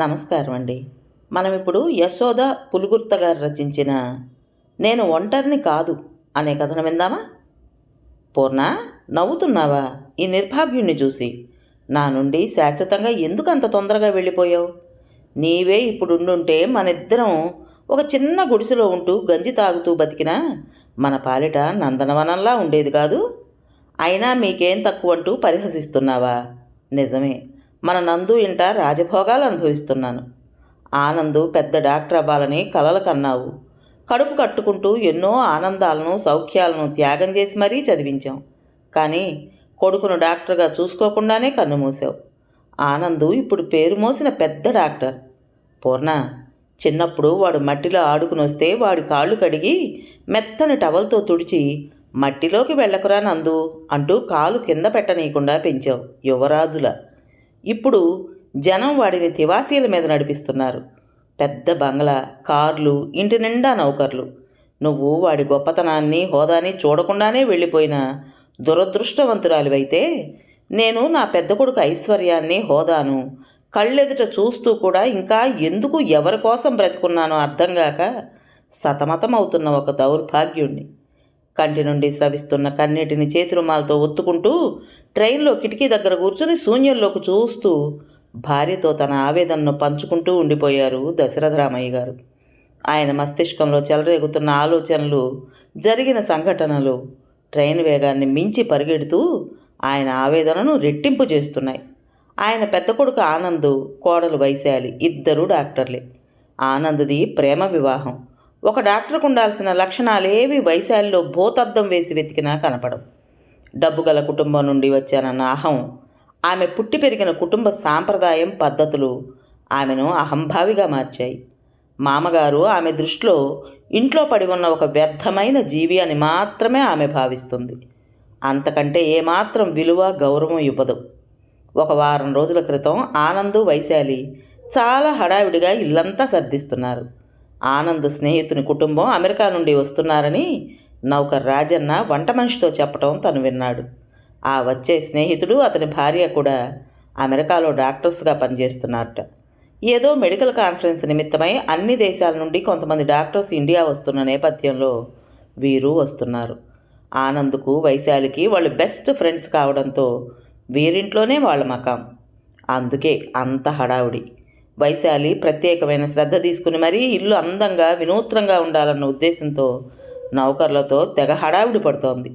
నమస్కారం అండి మనం ఇప్పుడు యశోద పులుగుర్త గారు రచించిన నేను ఒంటరిని కాదు అనే కథను విందామా? పూర్ణ నవ్వుతున్నావా? ఈ నిర్భాగ్యుణ్ణి చూసి. నా నుండి శాశ్వతంగా ఎందుకు అంత తొందరగా వెళ్ళిపోయావు? నీవే ఇప్పుడుండుంటే మన మనిద్దరం ఒక చిన్న గుడిసెలో ఉంటూ గంజి తాగుతూ బతికినా మన పాలిట నందనవనంలా ఉండేది కాదు. అయినా మీకేం తక్కువ అంటూ పరిహసిస్తున్నావా? నిజమే. మన నందు ఇంట రాజభోగాలు అనుభవిస్తున్నాను. ఆనందు పెద్ద డాక్టర్ అవ్వాలని కలలు కన్నావు. కడుపు కట్టుకుంటూ ఎన్నో ఆనందాలను సౌఖ్యాలను త్యాగం చేసి మరీ చదివించాం. కానీ కొడుకును డాక్టర్గా చూసుకోకుండానే కన్నుమూసావు ఆనందు ఇప్పుడు పేరు మోసిన పెద్ద డాక్టర్. పూర్ణ చిన్నప్పుడు వాడు మట్టిలో ఆడుకుని వస్తే వాడి కాళ్ళు కడిగి మెత్తని టవల్తో తుడిచి మట్టిలోకి వెళ్ళకురా నందు అంటూ కాలు కింద పెట్టనీయకుండా పెంచావు. యువరాజుల ఇప్పుడు జనం వాడిని తివాసీల మీద నడిపిస్తున్నారు. పెద్ద బంగ్లా కార్లు ఇంటి నిండా నౌకర్లు. నువ్వు వాడి గొప్పతనాన్ని హోదాని చూడకుండానే వెళ్ళిపోయిన దురదృష్టవంతురాలివైతే నేను నా పెద్ద కొడుకు ఐశ్వర్యాన్ని హోదాను కళ్ళెదుట చూస్తూ కూడా ఇంకా ఎందుకు ఎవరి కోసం బ్రతుకున్నానో అర్థం కాక సతమతమవుతున్న ఒక దౌర్భాగ్యుణ్ణి. కంటి నుండి స్రవిస్తున్న కన్నీటిని చేతిరుమాలతో ఒత్తుకుంటూ ట్రైన్లో కిటికీ దగ్గర కూర్చుని శూన్యంలోకి చూస్తూ భార్యతో తన ఆవేదనను పంచుకుంటూ ఉండిపోయారు దశరథరామయ్య గారు. ఆయన మస్తిష్కంలో చెలరేగుతున్న ఆలోచనలు జరిగిన సంఘటనలు ట్రైన్ వేగాన్ని మించి పరిగెడుతూ ఆయన ఆవేదనను రెట్టింపు చేస్తున్నాయి. ఆయన పెద్ద కొడుకు ఆనంద్ కోడలు వైశాలి ఇద్దరు డాక్టర్లే. ఆనంద్ది ప్రేమ వివాహం. ఒక డాక్టర్కు ఉండాల్సిన లక్షణాలేవి వైశాలిలో భూతద్దం వేసి వెతికినా కనపడవు. డబ్బు గల కుటుంబం నుండి వచ్చానన్న అహం. ఆమె పుట్టి పెరిగిన కుటుంబ సాంప్రదాయం పద్ధతులు ఆమెను అహంభావిగా మార్చాయి. మామగారు ఆమె దృష్టిలో ఇంట్లో పడి ఉన్న ఒక వ్యర్థమైన జీవి అని మాత్రమే ఆమె భావిస్తుంది. అంతకంటే ఏమాత్రం విలువ గౌరవం ఇవ్వదు. ఒక వారం రోజుల క్రితం ఆనంద్ వైశాలి చాలా హడావిడిగా ఇల్లంతా సర్దిస్తున్నారు. ఆనంద్ స్నేహితుని కుటుంబం అమెరికా నుండి వస్తున్నారని నౌకర్ రాజన్న వంట మనిషితో చెప్పటం తను విన్నాడు. ఆ వచ్చే స్నేహితుడు అతని భార్య కూడా అమెరికాలో డాక్టర్స్గా పనిచేస్తున్నారట. ఏదో మెడికల్ కాన్ఫరెన్స్ నిమిత్తమై అన్ని దేశాల నుండి కొంతమంది డాక్టర్స్ ఇండియా వస్తున్న నేపథ్యంలో వీరు వస్తున్నారు. ఆనంద్కు వైశాలికి వాళ్ళు బెస్ట్ ఫ్రెండ్స్ కావడంతో వీరింట్లోనే వాళ్ళ మకాం. అందుకే అంత హడావుడి. వైశాలి ప్రత్యేకమైన శ్రద్ధ తీసుకుని మరీ ఇల్లు అందంగా వినూత్నంగా ఉండాలన్న ఉద్దేశంతో నౌకర్లతో తెగ హడావిడి పడుతోంది.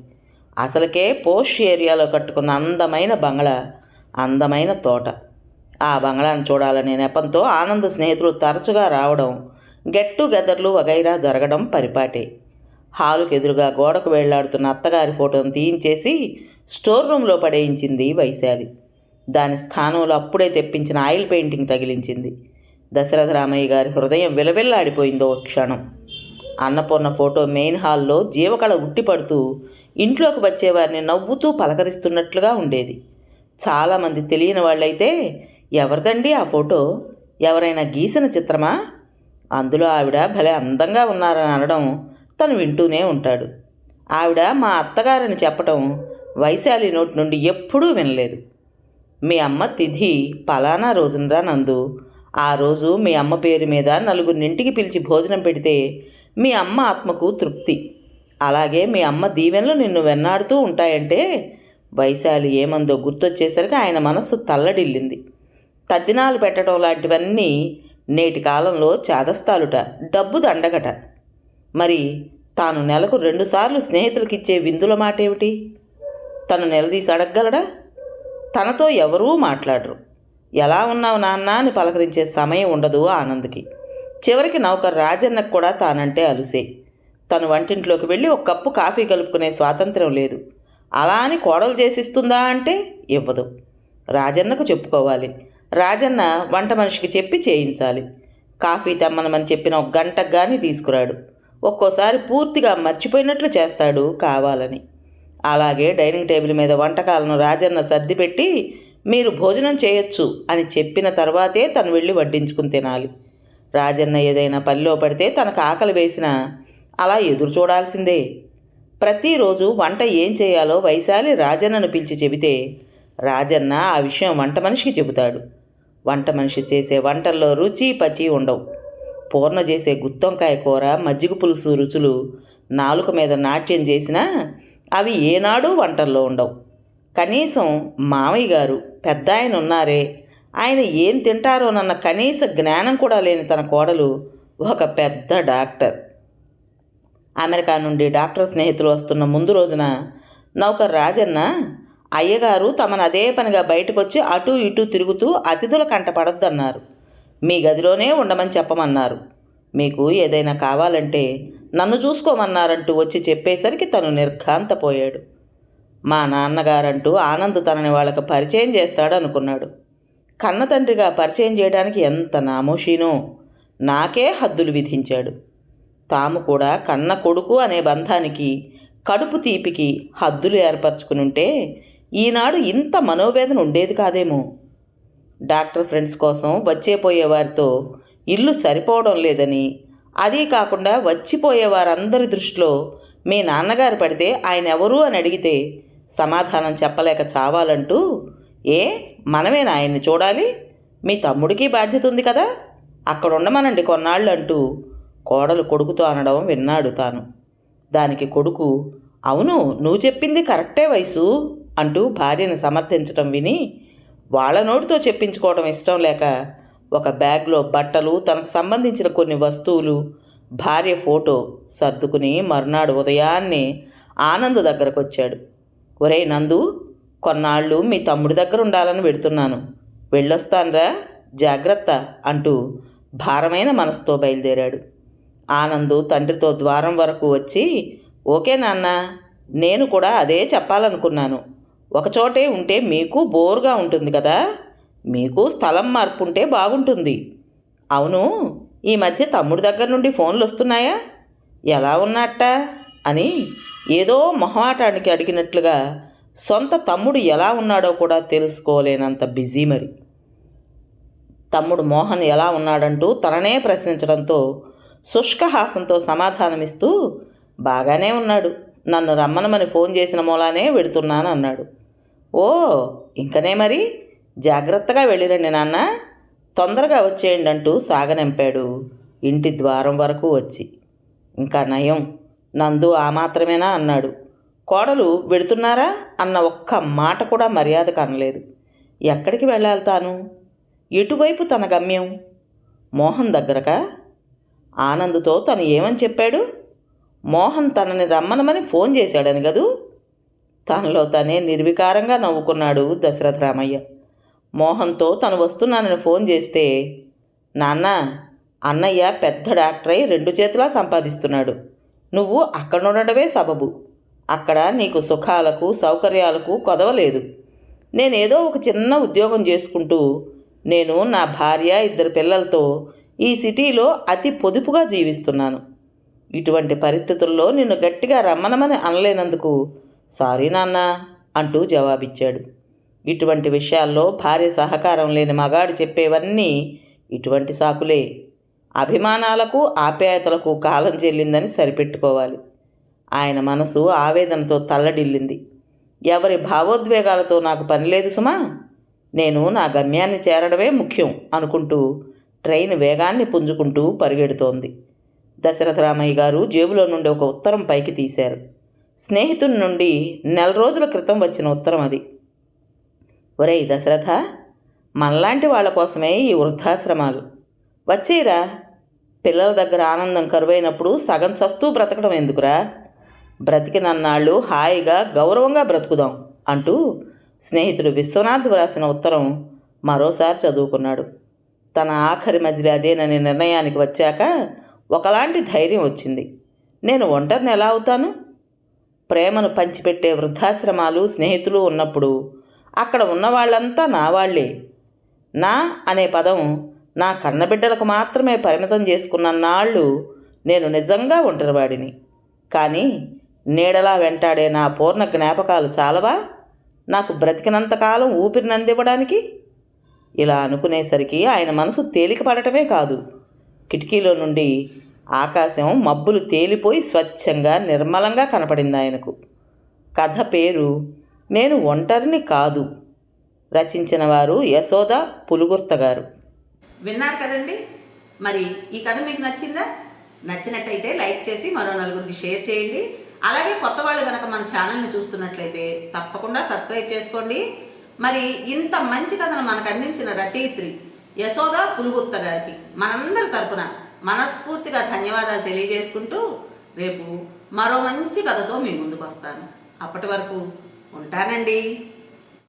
అసలుకే పోష్ ఏరియాలో కట్టుకున్న అందమైన బంగ్లా అందమైన తోట. ఆ బంగ్లాను చూడాలనే నెపంతో ఆనంద్ స్నేహితులు తరచుగా రావడం గెట్ టుగెదర్లు వగైరా జరగడం పరిపాటే. హాలుకు ఎదురుగా గోడకు వేళ్ళాడుతున్న అత్తగారి ఫోటోను తీయించేసి స్టోర్ రూమ్లో పడేయించింది వైశాలి. దాని స్థానంలో అప్పుడే తెప్పించిన ఆయిల్ పెయింటింగ్ తగిలించింది. దశరథ రామయ్య గారి హృదయం విలవిల్లాడిపోయిందో క్షణం. అన్నపూర్ణ ఫోటో మెయిన్ హాల్లో జీవకళ ఉట్టిపడుతూ ఇంట్లోకి వచ్చేవారిని నవ్వుతూ పలకరిస్తున్నట్లుగా ఉండేది. చాలామంది తెలియని వాళ్ళైతే ఎవరిదండి ఆ ఫోటో? ఎవరైనా గీసిన చిత్రమా? అందులో ఆవిడ భలే అందంగా ఉన్నారని అనడం తను వింటూనే ఉంటాడు. ఆవిడ మా అత్తగారని చెప్పటం వైశాలి నోటి నుండి ఎప్పుడూ వినలేదు. మీ అమ్మ తిథి పలానా రోజునరా నందు. ఆ రోజు మీ అమ్మ పేరు మీద నలుగురినింటికి పిలిచి భోజనం పెడితే మీ అమ్మ ఆత్మకు తృప్తి. అలాగే మీ అమ్మ దీవెనలు నిన్ను వెన్నాడుతూ ఉంటాయంటే వైశాలి ఏమందో గుర్తొచ్చేసరికి ఆయన మనస్సు తల్లడిల్లింది. తద్దినాలు పెట్టడం లాంటివన్నీ నేటి కాలంలో చాదస్తాలుట డబ్బు దండగట. మరి తాను నెలకు రెండుసార్లు స్నేహితులకిచ్చే విందుల మాట ఏమిటి తను నిలదీసి అడగగలడా? తనతో ఎవరూ మాట్లాడరు. ఎలా ఉన్నావు నాన్న అని పలకరించే సమయం ఉండదు ఆనంద్కి. చివరికి నౌకర్ రాజన్నకు కూడా తానంటే అలుసే. తను వంటింట్లోకి వెళ్ళి ఒక కప్పు కాఫీ కలుపుకునే స్వాతంత్రం లేదు. అలా అని కోడలు చేసిస్తుందా అంటే ఇవ్వదు. రాజన్నకు చెప్పుకోవాలి. రాజన్న వంట మనిషికి చెప్పి చేయించాలి. కాఫీ తెమ్మనమని చెప్పిన ఒక గంటకు కానీ తీసుకురాడు. ఒక్కోసారి పూర్తిగా మర్చిపోయినట్లు చేస్తాడు కావాలని. అలాగే డైనింగ్ టేబుల్ మీద వంటకాలను రాజన్న సర్దిపెట్టి మీరు భోజనం చేయొచ్చు అని చెప్పిన తర్వాతే తను వెళ్ళి వడ్డించుకుని తినాలి. రాజన్న ఏదైనా పనిలో పడితే తనకు ఆకలి వేసినా అలా ఎదురు చూడాల్సిందే. ప్రతిరోజు వంట ఏం చేయాలో వైశాలి రాజన్నను పిలిచి చెబితే రాజన్న ఆ విషయం వంట మనిషికి చెబుతాడు. వంట మనిషి చేసే వంటల్లో రుచి పచి ఉండవు. పూర్ణ చేసే గుత్తొంకాయ కూర మజ్జిగ పులుసు రుచులు నాలుక మీద నాట్యం చేసినా అవి ఏనాడు వంటల్లో ఉండవు. కనీసం మామయ్య గారు పెద్ద ఆయన ఉన్నారే ఆయన ఏం తింటారోనన్న కనీస జ్ఞానం కూడా లేని తన కోడలు ఒక పెద్ద డాక్టర్. అమెరికా నుండి డాక్టర్ స్నేహితులు వస్తున్న ముందు రోజున నౌకర్ రాజన్న అయ్యగారు తమను అదే పనిగా బయటకు వచ్చి అటు ఇటు తిరుగుతూ అతిథుల కంట పడద్దన్నారు. మీ గదిలోనే ఉండమని చెప్పమన్నారు. మీకు ఏదైనా కావాలంటే నన్ను చూసుకోమన్నారంటూ వచ్చి చెప్పేసరికి తను నిర్ఘాంతపోయాడు. మా నాన్నగారంటూ ఆనంద్ తనని వాళ్ళకు పరిచయం చేస్తాడు అనుకున్నాడు కన్నతండ్రిగా పరిచయం చేయడానికి ఎంత నామోషీనో నాకే హద్దులు విధించాడు. తాము కూడా కన్న కొడుకు అనే బంధానికి కడుపు తీపికి హద్దులు ఏర్పరచుకుని ఉంటే ఈనాడు ఇంత మనోవేదన ఉండేది కాదేమో. డాక్టర్ ఫ్రెండ్స్ కోసం వచ్చే పోయేవారితో ఇల్లు సరిపోవడం లేదని అదీ కాకుండా వచ్చిపోయే వారందరి దృష్టిలో మీ నాన్నగారు పడితే ఆయన ఎవరు అని అడిగితే సమాధానం చెప్పలేక చావాలంటూ ఏ? మనమేనా ఆయన్ని చూడాలి. మీ తమ్ముడికి బాధ్యత ఉంది కదా. అక్కడ ఉండమనండి కొన్నాళ్ళు అంటూ కోడలు కొడుకుతో అనడం విన్నాడు తాను. దానికి కొడుకు అవును నువ్వు చెప్పింది కరెక్టే వయసు అంటూ భార్యను సమర్థించటం విని వాళ్ళ నోటితో చెప్పించుకోవడం ఇష్టం లేక ఒక బ్యాగ్లో బట్టలు తనకు సంబంధించిన కొన్ని వస్తువులు భార్య ఫోటో సర్దుకుని మర్నాడు ఉదయాన్నే ఆనంద్ దగ్గరకు వచ్చాడు ఒరే నందు కొన్నాళ్ళు మీ తమ్ముడి దగ్గర ఉండాలని పెడుతున్నాను వెళ్ళొస్తాన్రా జాగ్రత్త అంటూ భారమైన మనసుతో బయలుదేరాడు. ఆనందు తండ్రితో ద్వారం వరకు వచ్చి ఓకే నాన్న నేను కూడా అదే చెప్పాలనుకున్నాను. ఒకచోటే ఉంటే మీకు బోరుగా ఉంటుంది కదా మీకు స్థలం మార్పు ఉంటే బాగుంటుంది. అవును ఈ మధ్య తమ్ముడి దగ్గర నుండి ఫోన్లు వస్తున్నాయా ఎలా ఉన్నట్ట అని ఏదో మొహమాటానికి అడిగినట్లుగా సొంత తమ్ముడు ఎలా ఉన్నాడో కూడా తెలుసుకోలేనంత బిజీ మరి. తమ్ముడు మోహన్ ఎలా ఉన్నాడంటూ తననే ప్రశ్నించడంతో శుష్కహాసంతో సమాధానమిస్తూ బాగానే ఉన్నాడు. నన్ను రమ్మనమని ఫోన్ చేసిన మూలానే వెడుతున్నాను అన్నాడు ఓ ఇంకనే మరి? జాగ్రత్తగా వెళ్ళిరండి నాన్న. తొందరగా వచ్చేయండి అంటూ సాగనింపాడు. ఇంటి ద్వారం వరకు వచ్చి ఇంకా నయం. నందు ఆ మాత్రమేనా? అన్నాడు. కోడలు వెడుతున్నారా? అన్న ఒక్క మాట కూడా మర్యాద కనలేదు. ఎక్కడికి వెళ్ళాలి తాను ఎటువైపు తన గమ్యం? మోహన్ దగ్గరక? ఆనంద్తో తను ఏమని చెప్పాడు? మోహన్ తనని రమ్మనమని ఫోన్ చేశాడని కదూ? తనలో తనే నిర్వికారంగా నవ్వుకున్నాడు దశరథ రామయ్య. మోహన్తో తను వస్తున్నానని ఫోన్ చేస్తే నాన్న అన్నయ్య పెద్ద డాక్టర్ అయి రెండు చేతులా సంపాదిస్తున్నాడు. నువ్వు అక్కడ ఉండడమే సబబు. అక్కడ నీకు సుఖాలకు సౌకర్యాలకు కొదవలేదు. నేనేదో ఒక చిన్న ఉద్యోగం చేసుకుంటూ నేను నా భార్య ఇద్దరు పిల్లలతో ఈ సిటీలో అతి పొదుపుగా జీవిస్తున్నాను. ఇటువంటి పరిస్థితుల్లో నిన్ను గట్టిగా రమ్మనమని అనలేనందుకు సారీ నాన్న అంటూ జవాబిచ్చాడు. ఇటువంటి విషయాల్లో భార్య సహకారం లేని మగాడు చెప్పేవన్నీ ఇటువంటి సాకులే. అభిమానాలకు ఆప్యాయతలకు కాలం చెల్లిందని సరిపెట్టుకోవాలి. ఆయన మనసు ఆవేదనతో తల్లడిల్లింది. ఎవరి భావోద్వేగాలతో నాకు పని లేదు సుమా. నేను నా గమ్యాన్ని చేరడమే ముఖ్యం అనుకుంటూ ట్రైన్ వేగాన్ని పుంజుకుంటూ పరిగెడుతోంది. దశరథ రామయ్య గారు జేబులో నుండి ఒక ఉత్తరం పైకి తీశారు. స్నేహితుడి నుండి నెల రోజుల క్రితం వచ్చిన ఉత్తరం అది. ఒరేయ్ దశరథ మనలాంటి వాళ్ళ కోసమే ఈ వృద్ధాశ్రమాలు. వచ్చేరా పిల్లల దగ్గర ఆనందం కరువైనప్పుడు సగం చస్తూ బ్రతకడం ఎందుకురా? బ్రతికినన్నాళ్ళు హాయిగా గౌరవంగా బ్రతుకుదాం అంటూ స్నేహితుడు విశ్వనాథ్ వ్రాసిన ఉత్తరం మరోసారి చదువుకున్నాడు. తన ఆఖరి మజిలి అదేనని నిర్ణయానికి వచ్చాక ఒకలాంటి ధైర్యం వచ్చింది. నేను ఒంటరిని ఎలా అవుతాను? ప్రేమను పంచిపెట్టే వృద్ధాశ్రమాలు స్నేహితులు ఉన్నప్పుడు అక్కడ ఉన్న వాళ్ళంతా నా వాళ్ళే. నా అనే పదం నా కన్నబిడ్డలకు మాత్రమే పరిమితం చేసుకున్న నాళ్ళు నేను నిజంగా ఒంటరివాడిని. కానీ నీడలా వెంటాడే నా పూర్ణ జ్ఞాపకాలు చాలవా? నాకు బ్రతికినంతకాలం ఊపిరినందివ్వడానికి? ఇలా అనుకునేసరికి ఆయన మనసు తేలిక పడటమే కాదు. కిటికీలో నుండి ఆకాశం మబ్బులు తేలిపోయి స్వచ్ఛంగా నిర్మలంగా కనపడింది ఆయనకు. కథ పేరు నేను ఒంటరిని కాదు రచించిన వారు యశోద పులుగుర్త గారు. విన్నారు కదండి? మరి ఈ కథ మీకు నచ్చిందా? నచ్చినట్టయితే లైక్ చేసి మరో నలుగురికి షేర్ చేయండి. అలాగే కొత్త వాళ్ళు కనుక మన ఛానల్ని చూస్తున్నట్లయితే తప్పకుండా సబ్స్క్రైబ్ చేసుకోండి. మరి ఇంత మంచి కథను మనకు అందించిన రచయిత్రి యశోద పులుగుర్త గారికి మనందరి తరపున మనస్ఫూర్తిగా ధన్యవాదాలు తెలియజేసుకుంటూ రేపు మరో మంచి కథతో మీ ముందుకు వస్తాను. అప్పటి వరకు ఉంటానండి.